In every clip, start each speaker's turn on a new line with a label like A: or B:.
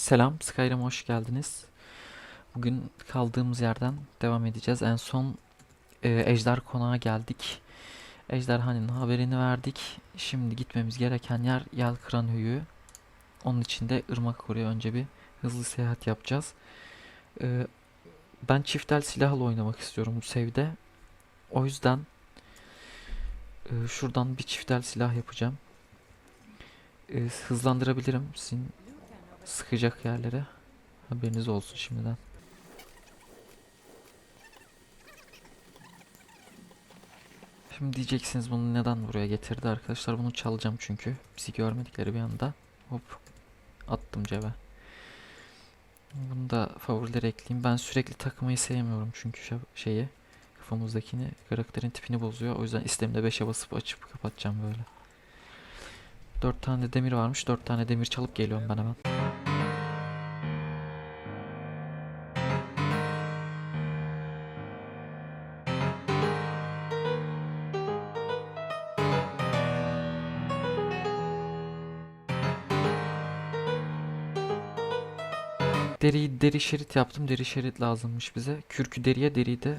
A: Selam, Skyrim'e hoş geldiniz. Bugün kaldığımız yerden devam edeceğiz. En son e, Ejder Konağı geldik. Ejderhanın haberini verdik. Şimdi gitmemiz gereken yer Yelkıran Höyü. Onun için de Irmak oraya önce bir hızlı seyahat yapacağız. E, ben çiftel silahla oynamak istiyorum bu sevde. O yüzden e, şuradan bir çiftel silah yapacağım. E, hızlandırabilirim sizin sıkacak yerlere. Haberiniz olsun şimdiden. Şimdi diyeceksiniz bunu neden buraya getirdi arkadaşlar. Bunu çalacağım çünkü. Bizi görmedikleri bir anda. Hop. Attım cebe. Bunu da favorilere ekleyeyim. Ben sürekli takmayı sevmiyorum çünkü şeyi. Kafamızdakini, karakterin tipini bozuyor. O yüzden istemde 5'e basıp açıp kapatacağım böyle. 4 tane de demir varmış. 4 tane demir çalıp geliyorum ben hemen. Deri deri şerit yaptım. Deri şerit lazımmış bize. Kürkü deriye, deriyi de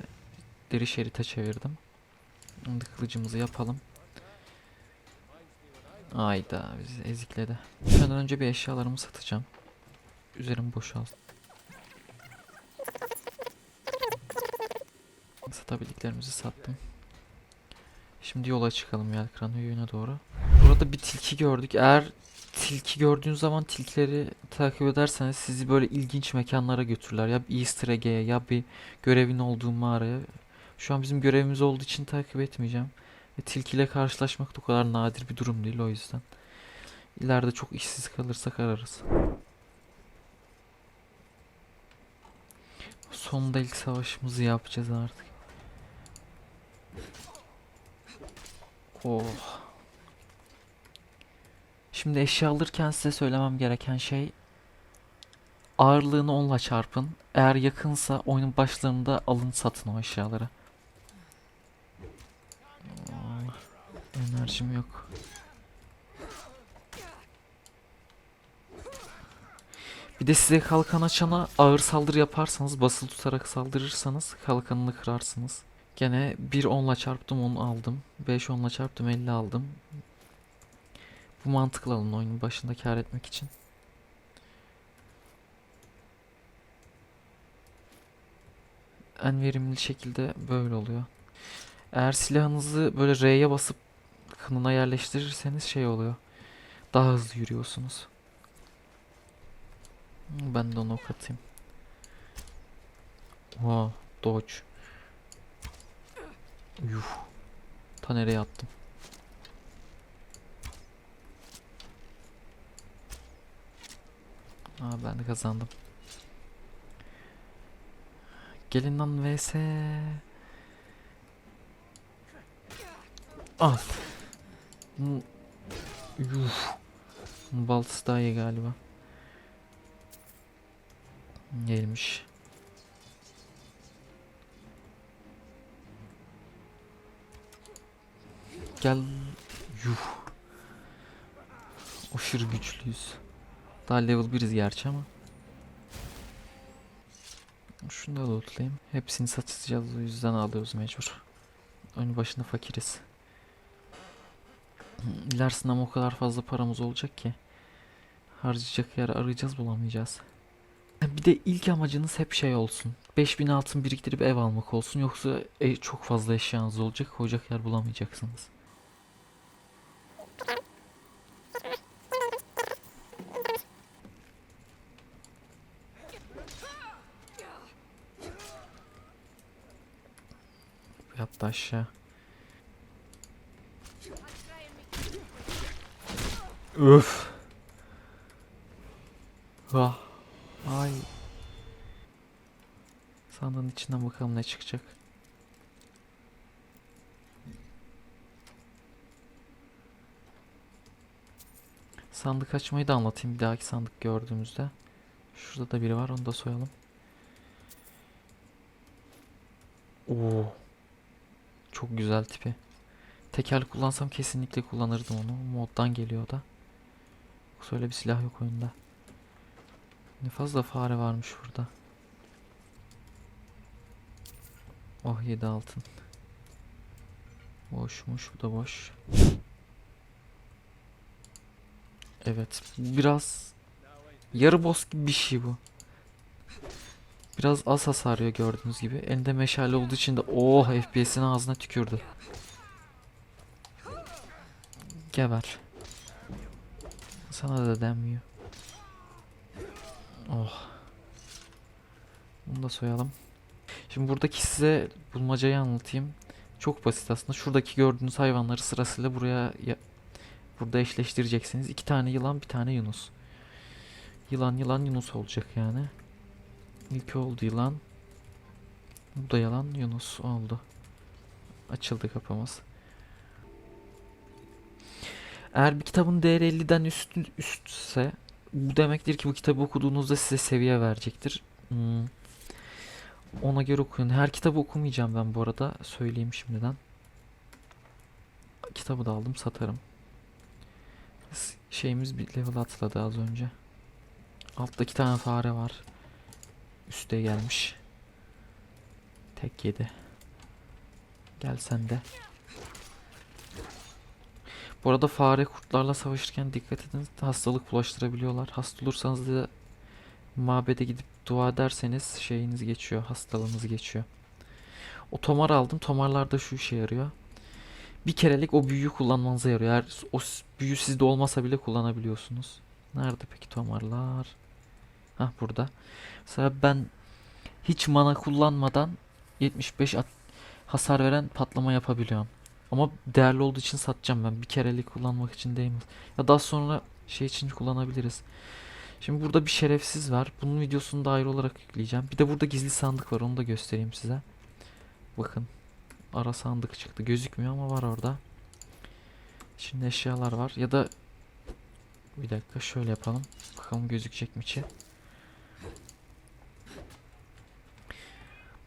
A: deri şerite çevirdim. Şimdi kılıcımızı yapalım. Ayda bizi ezikledi. Şundan önce bir eşyalarımı satacağım. Üzerim boşalt. Satabildiklerimizi sattım. Şimdi yola çıkalım Yelkıran Höyü'ne doğru. Burada bir tilki gördük. Eğer tilki gördüğünüz zaman tilkileri takip ederseniz sizi böyle ilginç mekanlara götürürler. Ya bir easter egg'e ya bir görevin olduğu mağaraya. Şu an bizim görevimiz olduğu için takip etmeyeceğim. Ve tilkiyle karşılaşmak da o kadar nadir bir durum değil o yüzden. İleride çok işsiz kalırsak ararız. Sonunda ilk savaşımızı yapacağız artık. Oh. Şimdi eşya alırken size söylemem gereken şey ağırlığını 10'la çarpın. Eğer yakınsa oyunun başlarında alın satın o eşyaları. Enerjim yok. Bir de size kalkan açana ağır saldırı yaparsanız basılı tutarak saldırırsanız kalkanını kırarsınız. Gene 1 10'la çarptım 10 aldım. 5 10'la çarptım 50 aldım. Bu mantıklı alın oyunun başında kar etmek için. En verimli şekilde böyle oluyor. Eğer silahınızı böyle R'ye basıp kınına yerleştirirseniz şey oluyor. Daha hızlı yürüyorsunuz. Ben de onu ok atayım. Oha, dodge. Yuh. Ta nereye attım? Aa ben de kazandım. Gelin lan vs. Al. Yuh. Bunun Baltası daha iyi galiba. Gelmiş. Gel. Yuh. Aşırı güçlüyüz. Daha level 1'iz gerçi ama. Şunu da lootlayayım. Hepsini satacağız o yüzden alıyoruz mecbur. Oyun başında fakiriz. İlerisinde ama o kadar fazla paramız olacak ki. Harcayacak yer arayacağız bulamayacağız. Bir de ilk amacınız hep şey olsun. 5000 altın biriktirip ev almak olsun. Yoksa e, çok fazla eşyanız olacak. Koyacak yer bulamayacaksınız. Yattı aşağı. Öf. Ah. Ay. Sandığın içinden bakalım ne çıkacak. Sandık açmayı da anlatayım bir dahaki sandık gördüğümüzde. Şurada da biri var onu da soyalım. Oo. Çok güzel tipi. Tekel kullansam kesinlikle kullanırdım onu. Moddan geliyor da. Yoksa öyle bir silah yok oyunda. Ne fazla fare varmış burada. Oh 7 altın. Boşmuş bu da boş. Evet biraz yarı boss gibi bir şey bu. Biraz az hasar yiyor gördüğünüz gibi. Elinde meşale olduğu için de oh FPS'in ağzına tükürdü. Geber. Sana da denmiyor. Oh. Bunu da soyalım. Şimdi buradaki size bulmacayı anlatayım. Çok basit aslında. Şuradaki gördüğünüz hayvanları sırasıyla buraya ya- burada eşleştireceksiniz. İki tane yılan, bir tane yunus. Yılan, yılan, yunus olacak yani. İlk oldu yılan. Bu da yalan, yunus oldu. Açıldı kapımız. Eğer bir kitabın değeri 50'den üst, üstse bu demektir ki bu kitabı okuduğunuzda size seviye verecektir. Hmm. Ona göre okuyun. Her kitabı okumayacağım ben bu arada. Söyleyeyim şimdiden. Kitabı da aldım satarım. Şeyimiz bir level atladı az önce. Altta iki tane fare var. Üste gelmiş. Tek yedi. Gel sen de. Bu arada fare kurtlarla savaşırken dikkat edin. Hastalık bulaştırabiliyorlar. Hasta olursanız da mabede gidip dua ederseniz şeyiniz geçiyor. Hastalığınız geçiyor. O tomar aldım. Tomarlar da şu işe yarıyor. Bir kerelik o büyüyü kullanmanıza yarıyor. Eğer o büyü sizde olmasa bile kullanabiliyorsunuz. Nerede peki tomarlar? Hah burada. Mesela ben hiç mana kullanmadan 75 at- hasar veren patlama yapabiliyorum. Ama değerli olduğu için satacağım ben. Bir kerelik kullanmak için değmez. Ya daha sonra şey için kullanabiliriz. Şimdi burada bir şerefsiz var. Bunun videosunu da ayrı olarak yükleyeceğim. Bir de burada gizli sandık var. Onu da göstereyim size. Bakın. Ara sandık çıktı. Gözükmüyor ama var orada. Şimdi eşyalar var. Ya da bir dakika şöyle yapalım. Bakalım gözükecek mi içi.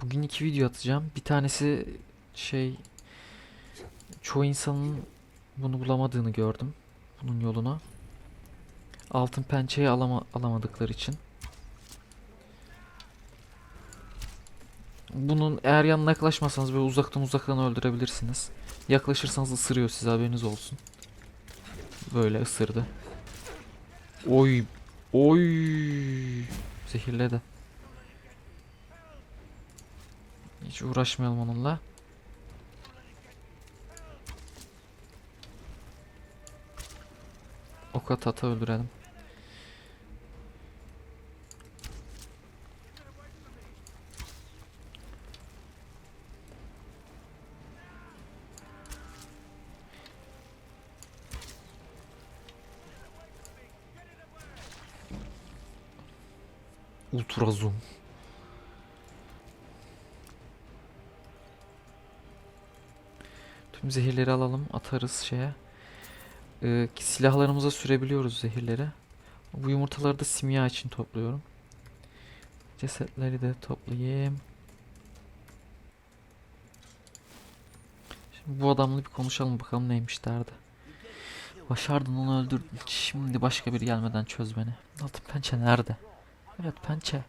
A: Bugün iki video atacağım. Bir tanesi şey çoğu insanın bunu bulamadığını gördüm. Bunun yolunu. Altın pençeyi alama, alamadıkları için. Bunun eğer yanına yaklaşmasanız böyle uzaktan uzaktan öldürebilirsiniz. Yaklaşırsanız ısırıyor size haberiniz olsun. Böyle ısırdı. Oy. Oy. Zehirledi. Hiç uğraşmayalım onunla. Ok at ata öldürelim. Ultra zoom. Tüm zehirleri alalım, atarız şeye. Ee, silahlarımıza sürebiliyoruz zehirleri. Bu yumurtaları da simya için topluyorum. Cesetleri de toplayayım. Şimdi bu adamla bir konuşalım bakalım neymiş derdi. Başardın onu öldürdün. Şimdi başka biri gelmeden çöz beni. Altın pençe nerede? Evet pençe.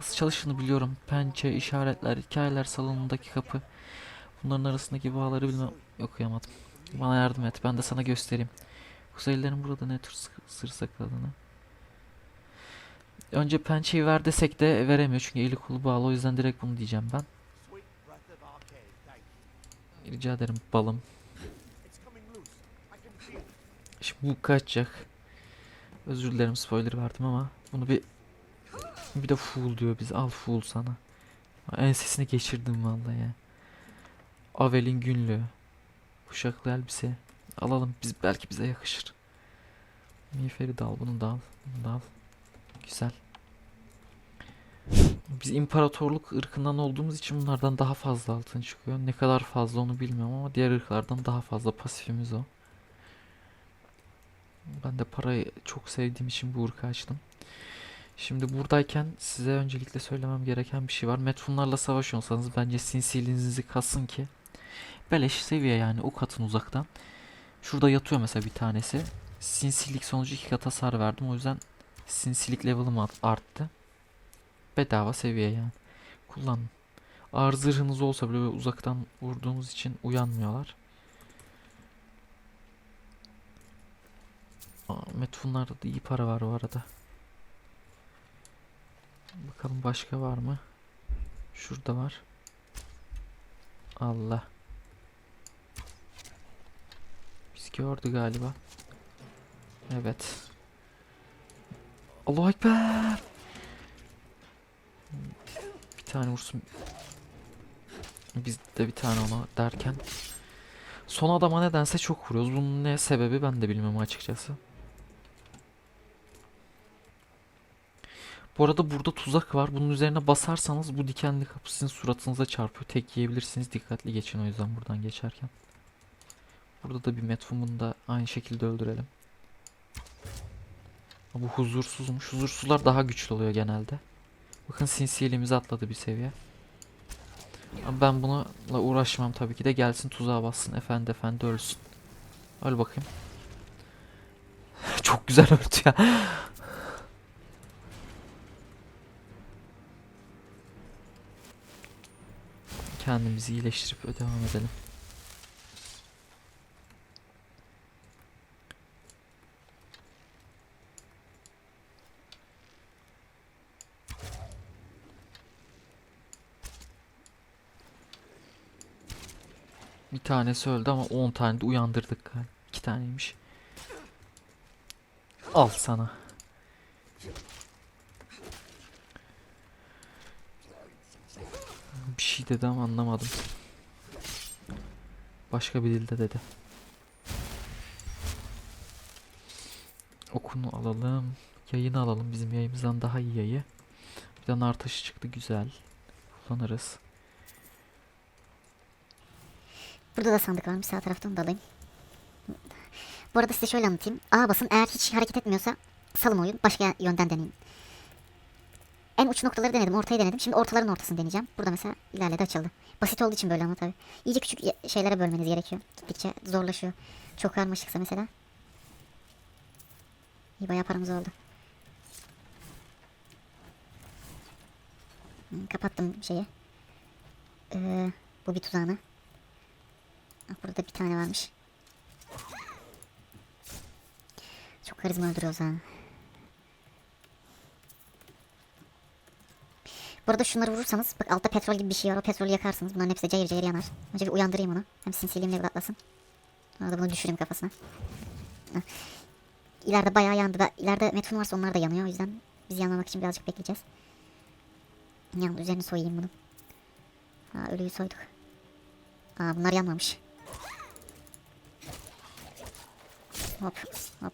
A: Nasıl çalıştığını biliyorum. Pençe, işaretler, hikayeler salonundaki kapı. Bunların arasındaki bağları bilmem okuyamadım. Bana yardım et. Ben de sana göstereyim. Kuzeylilerin burada ne tür sır sakladığını. Önce pençeyi ver desek de veremiyor çünkü eli kolu bağlı o yüzden direkt bunu diyeceğim ben. Rica ederim balım. Şimdi bu kaçacak. Özür dilerim spoiler verdim ama bunu bir bir de fool diyor biz al fool sana. Ensesini geçirdim vallahi ya. Avel'in günlüğü. Kuşaklı elbise. Alalım biz belki bize yakışır. Miğferi de al bunu da al. Bunu da al. Güzel. Biz imparatorluk ırkından olduğumuz için bunlardan daha fazla altın çıkıyor. Ne kadar fazla onu bilmiyorum ama diğer ırklardan daha fazla pasifimiz o. Ben de parayı çok sevdiğim için bu ırkı açtım. Şimdi buradayken size öncelikle söylemem gereken bir şey var. Metfunlarla savaşıyorsanız bence sinsiliğinizi kasın ki beleş seviye yani o katın uzaktan. Şurada yatıyor mesela bir tanesi. Sinsilik sonucu iki kat hasar verdim. O yüzden sinsilik level'ım art- arttı. Bedava seviye yani. Kullanın. Ağır zırhınız olsa bile uzaktan vurduğunuz için uyanmıyorlar. Metfunlarda da iyi para var bu arada. Bakalım başka var mı? Şurada var. Allah. Biz gördü galiba. Evet. Allahu Ekber. Bir tane vursun. Biz de bir tane ona derken. Son adama nedense çok vuruyoruz. Bunun ne sebebi ben de bilmiyorum açıkçası. Bu arada burada tuzak var. Bunun üzerine basarsanız bu dikenli kapı sizin suratınıza çarpıyor. Tek yiyebilirsiniz. Dikkatli geçin o yüzden buradan geçerken. Burada da bir metfumunu da aynı şekilde öldürelim. Bu huzursuzmuş. Huzursuzlar daha güçlü oluyor genelde. Bakın sinsiyelimizi atladı bir seviye. Ama ben bununla uğraşmam tabii ki de gelsin tuzağa bassın efendi efendi ölsün. Öl bakayım. Çok güzel öldü ya. Kendimizi iyileştirip devam edelim. Tanesi öldü ama 10 tane de uyandırdık. galiba. İki taneymiş. Al sana. Bir şey dedi ama anlamadım. Başka bir dilde dedi. Okunu alalım. Yayını alalım. Bizim yayımızdan daha iyi yayı. Bir de nar taşı çıktı güzel. Kullanırız.
B: Burada da sandık varmış sağ tarafta onu da alayım. Bu arada size şöyle anlatayım. A basın eğer hiç hareket etmiyorsa salım oyun başka yönden deneyin. En uç noktaları denedim ortayı denedim. Şimdi ortaların ortasını deneyeceğim. Burada mesela ilerledi açıldı. Basit olduğu için böyle ama tabii. İyice küçük şeylere bölmeniz gerekiyor. Gittikçe zorlaşıyor. Çok karmaşıksa mesela. İyi bayağı paramız oldu. Kapattım şeyi. Ee, bu bir tuzağını. Ah, Burada bir tane varmış. Çok karizma öldürüyoruz ha. Bu arada şunları vurursanız bak altta petrol gibi bir şey var. O petrolü yakarsınız. Bunların hepsi cayır cayır yanar. Önce bir uyandırayım onu. Hem sinsiliğim level atlasın. Sonra da bunu düşüreyim kafasına. İleride bayağı yandı. Da, ileride metfun varsa onlar da yanıyor. O yüzden biz yanmamak için birazcık bekleyeceğiz. Yandı üzerini soyayım bunu. Ha ölüyü soyduk. Aa bunlar yanmamış. Hop hop.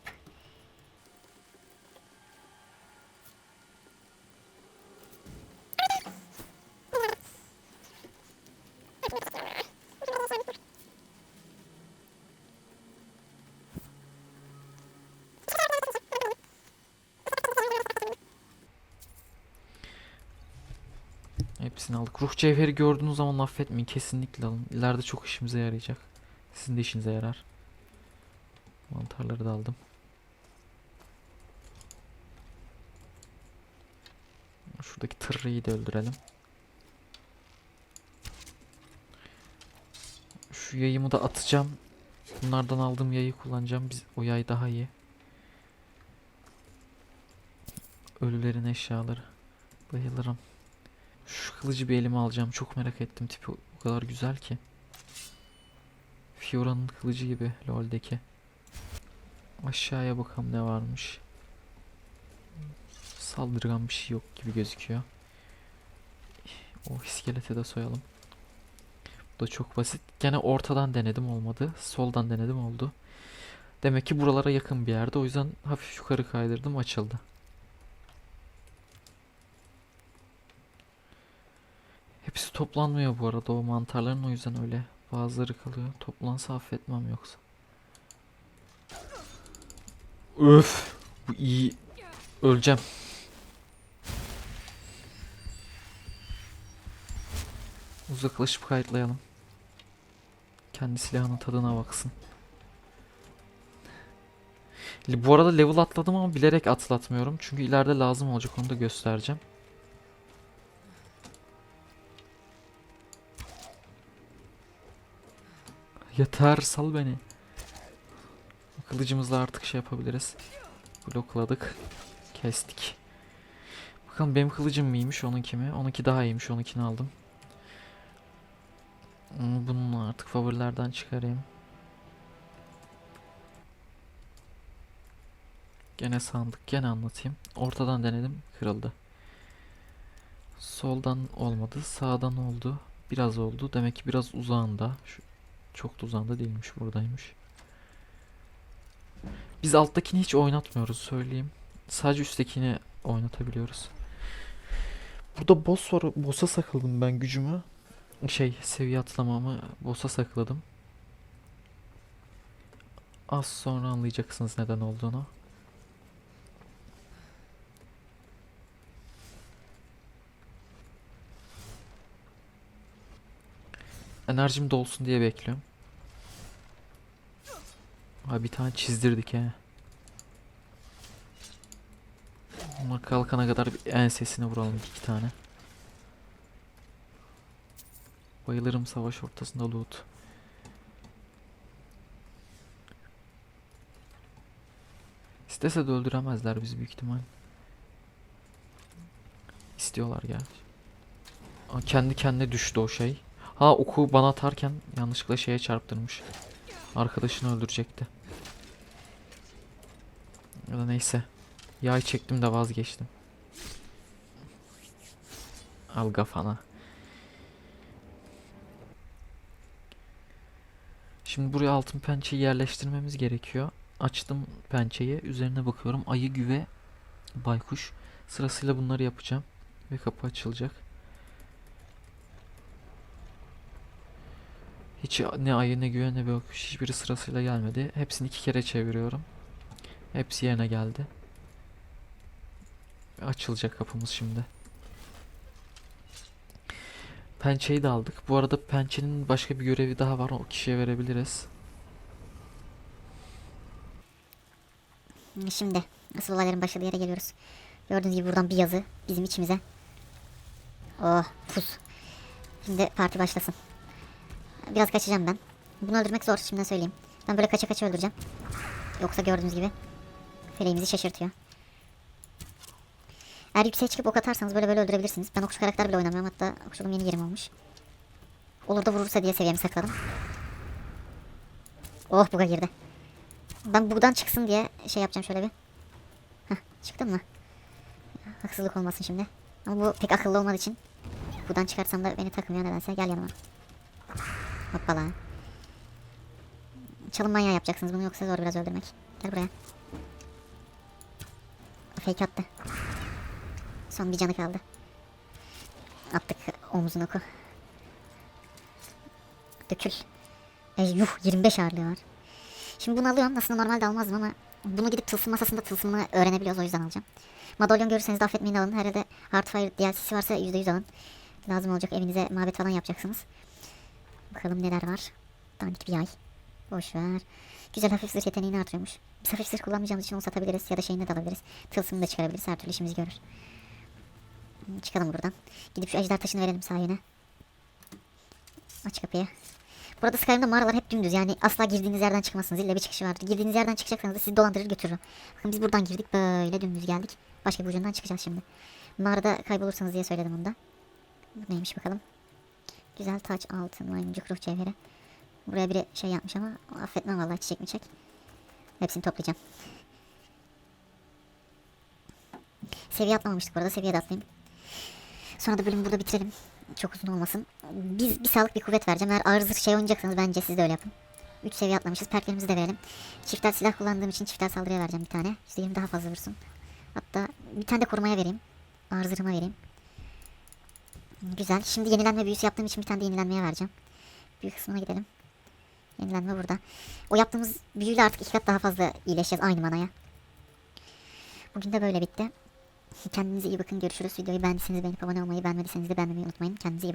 A: Hepsini aldık. Ruh cevheri gördüğünüz zaman affetmeyin. Kesinlikle alın. İleride çok işimize yarayacak. Sizin de işinize yarar. Mantarları da aldım. Şuradaki tırrıyı da öldürelim. Şu yayımı da atacağım. Bunlardan aldığım yayı kullanacağım. Biz, o yay daha iyi. Ölülerin eşyaları. Bayılırım. Şu kılıcı bir elime alacağım. Çok merak ettim. Tipi o kadar güzel ki. Fiora'nın kılıcı gibi LoL'deki. Aşağıya bakalım ne varmış. Saldırgan bir şey yok gibi gözüküyor. O iskeleti de soyalım. Bu da çok basit. Gene ortadan denedim olmadı. Soldan denedim oldu. Demek ki buralara yakın bir yerde. O yüzden hafif yukarı kaydırdım açıldı. Hepsi toplanmıyor bu arada o mantarların o yüzden öyle bazıları kalıyor. Toplansa affetmem yoksa. Öf. Bu iyi. Öleceğim. Uzaklaşıp kayıtlayalım. Kendi silahının tadına baksın. Bu arada level atladım ama bilerek atlatmıyorum. Çünkü ileride lazım olacak onu da göstereceğim. Yeter sal beni. Kılıcımızla artık şey yapabiliriz. Blokladık. Kestik. Bakalım benim kılıcım mıymış onunki mi? Onunki daha iyiymiş onunkini aldım. Bunu artık favorilerden çıkarayım. Gene sandık gene anlatayım. Ortadan denedim kırıldı. Soldan olmadı sağdan oldu. Biraz oldu. Demek ki biraz uzağında. Şu, çok da uzağında değilmiş buradaymış. Biz alttakini hiç oynatmıyoruz söyleyeyim. Sadece üsttekini oynatabiliyoruz. Burada boss var. Boss'a sakladım ben gücümü. Şey seviye atlamamı boss'a sakladım. Az sonra anlayacaksınız neden olduğunu. Enerjim dolsun diye bekliyorum. Ha bir tane çizdirdik he. Bunlar kalkana kadar bir ensesine vuralım iki tane. Bayılırım savaş ortasında loot. İstese de öldüremezler bizi büyük ihtimal. İstiyorlar ya. Aa, kendi kendine düştü o şey. Ha oku bana atarken yanlışlıkla şeye çarptırmış. Arkadaşını öldürecekti. Ya da neyse. Yay çektim de vazgeçtim. Al kafana. Şimdi buraya altın pençeyi yerleştirmemiz gerekiyor. Açtım pençeyi. Üzerine bakıyorum. Ayı, güve, baykuş. Sırasıyla bunları yapacağım. Ve kapı açılacak. Hiç ne ayı ne güve ne baykuş hiçbiri sırasıyla gelmedi. Hepsini iki kere çeviriyorum. Hepsi yerine geldi. Açılacak kapımız şimdi. Pençeyi de aldık. Bu arada pençenin başka bir görevi daha var. O kişiye verebiliriz.
B: Şimdi asıl olayların başladığı yere geliyoruz. Gördüğünüz gibi buradan bir yazı bizim içimize. Oh pus. Şimdi parti başlasın. Biraz kaçacağım ben. Bunu öldürmek zor şimdiden söyleyeyim. Ben böyle kaça kaça öldüreceğim. Yoksa gördüğünüz gibi feleğimizi şaşırtıyor. Eğer yükseğe çıkıp ok atarsanız böyle böyle öldürebilirsiniz. Ben okçu karakter bile oynamıyorum. Hatta okçuluğum yeni yerim olmuş. Olur da vurursa diye seviyemi sakladım. Oh buga girdi. Ben buradan çıksın diye şey yapacağım şöyle bir. Heh, çıktın mı? Haksızlık olmasın şimdi. Ama bu pek akıllı olmadığı için buradan çıkarsam da beni takmıyor nedense. Gel yanıma. Hoppala. Çalın manyağı yapacaksınız bunu yoksa zor biraz öldürmek. Gel buraya. Fake attı. Son bir canı kaldı. Attık omzuna oku. Dökül. E, yuh 25 ağırlığı var. Şimdi bunu alıyorum. Aslında normalde almazdım ama bunu gidip tılsım masasında tılsımını öğrenebiliyoruz o yüzden alacağım. Madalyon görürseniz de affetmeyin alın. Herhalde Heartfire DLC'si varsa %100 alın. Lazım olacak evinize mabet falan yapacaksınız. Bakalım neler var. Dandik bir yay. Boş ver. Güzel hafif zırh yeteneğini artırıyormuş. Biz hafif zırh kullanmayacağımız için onu satabiliriz ya da şeyini de alabiliriz. Tılsımını da çıkarabiliriz. Her türlü işimizi görür. Hmm, Çıkalım buradan. Gidip şu ejder taşını verelim sahine. Aç kapıyı. Burada Skyrim'de mağaralar hep dümdüz yani asla girdiğiniz yerden çıkmazsınız. İlla bir çıkışı vardır. Girdiğiniz yerden çıkacaksanız da sizi dolandırır götürür. Bakın biz buradan girdik böyle dümdüz geldik. Başka bir ucundan çıkacağız şimdi. Mağarada kaybolursanız diye söyledim onu da. Bu neymiş bakalım. Güzel taç altın maymuncuk ruh cevheri. Buraya biri şey yapmış ama affetmem vallahi çiçek mi çek. Hepsini toplayacağım. Seviye atlamamıştık bu arada seviye de atlayayım. Sonra da bölümü burada bitirelim. Çok uzun olmasın. Biz bir sağlık bir kuvvet vereceğim. Eğer ağır şey oynayacaksanız bence siz de öyle yapın. 3 seviye atlamışız. Perklerimizi de verelim. Çiftel silah kullandığım için çiftel saldırıya vereceğim bir tane. %20 daha fazla vursun. Hatta bir tane de korumaya vereyim. Ağır vereyim. Güzel. Şimdi yenilenme büyüsü yaptığım için bir tane de yenilenmeye vereceğim. Büyük kısmına gidelim. Yenilenme burada. O yaptığımız büyüyle artık iki kat daha fazla iyileşeceğiz aynı manaya. Bugün de böyle bitti. Kendinize iyi bakın. Görüşürüz. Videoyu beğendiyseniz beğenip abone olmayı, beğenmediyseniz de beğenmeyi unutmayın. Kendinize iyi bakın.